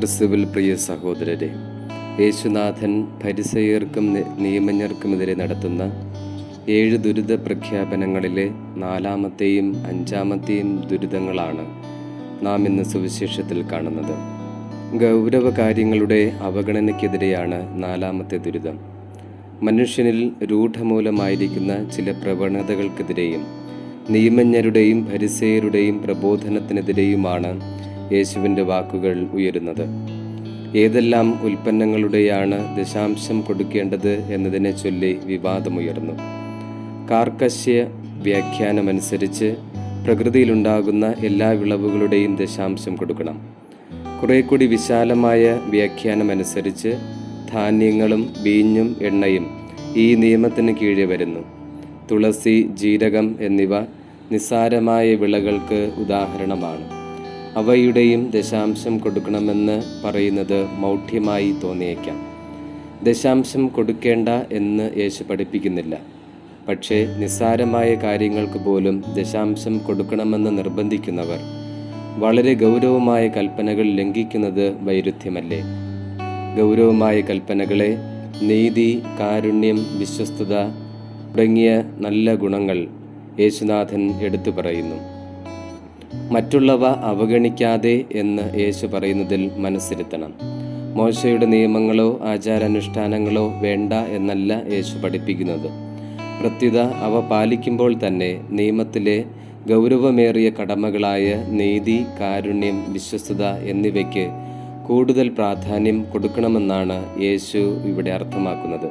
ക്രിസ്തുവിൽ പ്രിയ സഹോദരരെ യേശുനാഥൻ പരിസയർക്കും നിയമജ്ഞർക്കുമെതിരെ നടത്തുന്ന ഏഴ് ദുരിത പ്രഖ്യാപനങ്ങളിലെ നാലാമത്തെയും അഞ്ചാമത്തെയും ദുരിതങ്ങളാണ് നാം ഇന്ന് സുവിശേഷത്തിൽ കാണുന്നത്. ഗൗരവ കാര്യങ്ങളുടെ അവഗണനയ്ക്കെതിരെയാണ് നാലാമത്തെ ദുരിതം. മനുഷ്യനിൽ രൂഢമൂലമായിരിക്കുന്ന ചില പ്രവണതകൾക്കെതിരെയും നിയമജ്ഞരുടെയും പരിസയരുടെയും പ്രബോധനത്തിനെതിരെയുമാണ് യേശുവിന്റെ വാക്കുകൾ ഉയരുന്നത്. ഏതെല്ലാം ഉൽപ്പന്നങ്ങളുടെയാണ് ദശാംശം കൊടുക്കേണ്ടത് എന്നതിനെ ചൊല്ലി വിവാദമുയർന്നു. കാർക്കശ്യ വ്യാഖ്യാനമനുസരിച്ച് പ്രകൃതിയിലുണ്ടാകുന്ന എല്ലാ വിളവുകളുടെയും ദശാംശം കൊടുക്കണം. കുറെ കൂടി വിശാലമായ വ്യാഖ്യാനമനുസരിച്ച് ധാന്യങ്ങളും ബീഞ്ഞും എണ്ണയും ഈ നിയമത്തിന് കീഴെ വരുന്നു. തുളസി ജീരകം എന്നിവ നിസ്സാരമായ വിളകൾക്ക് ഉദാഹരണമാണ്. അവയുടെയും ദശാംശം കൊടുക്കണമെന്ന് പറയുന്നത് മൗഢ്യമായി തോന്നിയേക്കാം. ദശാംശം കൊടുക്കേണ്ട എന്ന് യേശു പഠിപ്പിക്കുന്നില്ല. പക്ഷേ നിസ്സാരമായ കാര്യങ്ങൾക്ക് പോലും ദശാംശം കൊടുക്കണമെന്ന് നിർബന്ധിക്കുന്നവർ വളരെ ഗൗരവമായ കൽപ്പനകൾ ലംഘിക്കുന്നത് വൈരുദ്ധ്യമല്ലേ? ഗൗരവമായ കൽപ്പനകളെ നീതി കാരുണ്യം വിശ്വസ്തത തുടങ്ങിയ നല്ല ഗുണങ്ങൾ യേശുനാഥൻ എടുത്തു പറയുന്നു. മറ്റുള്ളവ അവഗണിക്കാതെ എന്ന് യേശു പറയുന്നതിൽ മനസ്സിരുത്തണം. മോശയുടെ നിയമങ്ങളോ ആചാരാനുഷ്ഠാനങ്ങളോ വേണ്ട എന്നല്ല യേശു പഠിപ്പിക്കുന്നത്. പ്രത്യുത അവ പാലിക്കുമ്പോൾ തന്നെ നിയമത്തിലെ ഗൗരവമേറിയ കടമകളായ നീതി കാരുണ്യം വിശ്വസ്തത എന്നിവയ്ക്ക് കൂടുതൽ പ്രാധാന്യം കൊടുക്കണമെന്നാണ് യേശു ഇവിടെ അർത്ഥമാക്കുന്നത്.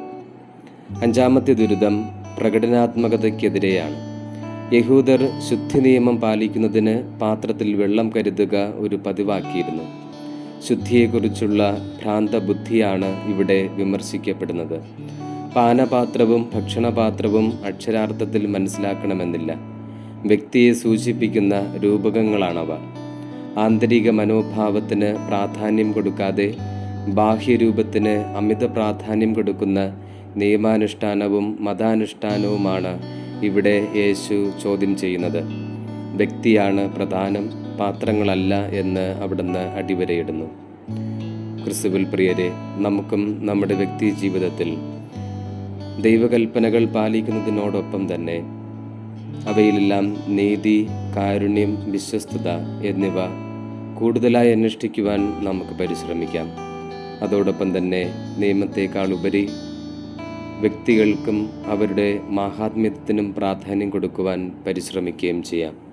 അഞ്ചാമത്തെ ദുരിതം പ്രകടനാത്മകതയ്ക്കെതിരെയാണ്. യഹൂദർ ശുദ്ധി നിയമം പാലിക്കുന്നതിന് പാത്രത്തിൽ വെള്ളം കരുതുക ഒരു പതിവാക്കിയിരുന്നു. ശുദ്ധിയെക്കുറിച്ചുള്ള ഭ്രാന്ത ബുദ്ധിയാണ് ഇവിടെ വിമർശിക്കപ്പെടുന്നത്. പാനപാത്രവും ഭക്ഷണപാത്രവും അക്ഷരാർത്ഥത്തിൽ മനസ്സിലാക്കണമെന്നില്ല. വ്യക്തിയെ സൂചിപ്പിക്കുന്ന രൂപകങ്ങളാണവ. ആന്തരിക മനോഭാവത്തിന് പ്രാധാന്യം കൊടുക്കാതെ ബാഹ്യരൂപത്തിന് അമിത പ്രാധാന്യം കൊടുക്കുന്ന നിയമാനുഷ്ഠാനവും മതാനുഷ്ഠാനവുമാണ് ഇവിടെ യേശു ചോദ്യം ചെയ്യുന്നത്. വ്യക്തിയാണ് പ്രധാനം പാത്രങ്ങളല്ല എന്ന് അവിടുന്ന് അടിവരയിടുന്നു. ക്രിസ്തുവിൽ പ്രിയരെ നമുക്കും നമ്മുടെ വ്യക്തി ജീവിതത്തിൽ ദൈവകൽപ്പനകൾ പാലിക്കുന്നതിനോടൊപ്പം തന്നെ അവയിലെല്ലാം നീതി കാരുണ്യം വിശ്വസ്തത എന്നിവ കൂടുതലായി അന്വേഷിക്കുവാൻ നമുക്ക് പരിശ്രമിക്കാം. അതോടൊപ്പം തന്നെ നിയമത്തെക്കാൾ ഉപരി വ്യക്തികൾക്കും അവരുടെ മാഹാത്മ്യത്തിനും പ്രാധാന്യം കൊടുക്കുവാൻ പരിശ്രമിക്കുകയും ചെയ്യാം.